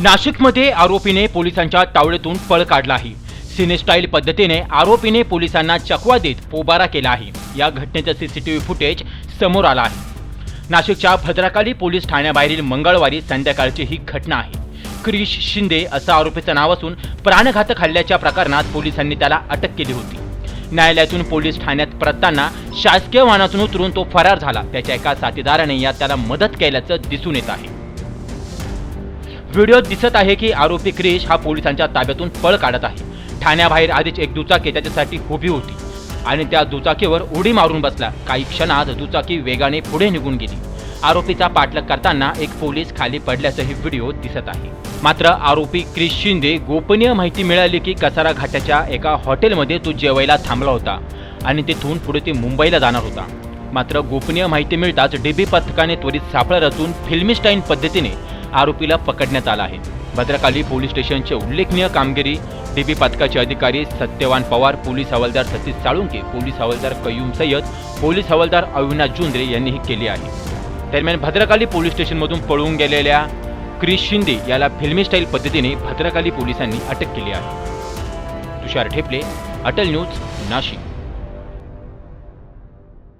नाशिकमध्ये आरोपीने पोलिसांच्या तावडीतून पळ काढला आहे सिनेस्टाईल पद्धतीने आरोपीने पोलिसांना चकवा देत पोबारा केला आहे. या घटनेचं सीसीटीव्ही फुटेज समोर आला आहे. नाशिकच्या भद्रकाली पोलीस ठाण्याबाहेरील मंगळवारी संध्याकाळची ही घटना आहे. क्रिश शिंदे असं आरोपीचं नाव असून प्राणघातक हल्ल्याच्या प्रकरणात पोलिसांनी त्याला अटक केली होती. न्यायालयातून पोलीस ठाण्यात परतताना शासकीय वाहनातून उतरून तो फरार झाला. त्याच्या एका साथीदाराने यात त्याला मदत केल्याचं दिसून येत आहे. व्हिडिओत दिसत आहे की आरोपी क्रिश हा पोलिसांच्या ताब्यातून पळ काढत आहे. ठाण्याबाहेर आधीच एक दुचाकी त्याच्यासाठी उभी होती आणि त्या दुचाकीवर उडी मारून बसला. काही क्षणात दुचाकी वेगाने पुढे निघून गेली. आरोपीचा पाठलाग करताना एक पोलीस खाली पडल्याचंही व्हिडिओ दिसत आहे. मात्र आरोपी क्रिश शिंदे गोपनीय माहिती मिळाली की कसारा घाटाच्या एका हॉटेलमध्ये तो जेवायला थांबला होता आणि तिथून पुढे ते मुंबईला जाणार होता. मात्र गोपनीय माहिती मिळताच डीबी पथकाने त्वरित सापळा रचून फिल्मिस्टाईन पद्धतीने आरोपीला पकडण्यात आला आहे. भद्रकाली पोलीस स्टेशनचे उल्लेखनीय कामगिरी डीबी पथकाचे अधिकारी सत्यवान पवार पोलीस हवालदार सतीश साळुंके पोलीस हवालदार कयूम सय्यद पोलीस हवालदार अविनाश जुंद्रे यांनी ही केली आहे. दरम्यान भद्रकाली पोलीस स्टेशनमधून पळून गेलेल्या क्रिश शिंदे याला फिल्मी स्टाईल पद्धतीने भद्रकाली पोलिसांनी अटक केली आहे. तुषार ठेपले अटल न्यूज नाशिक.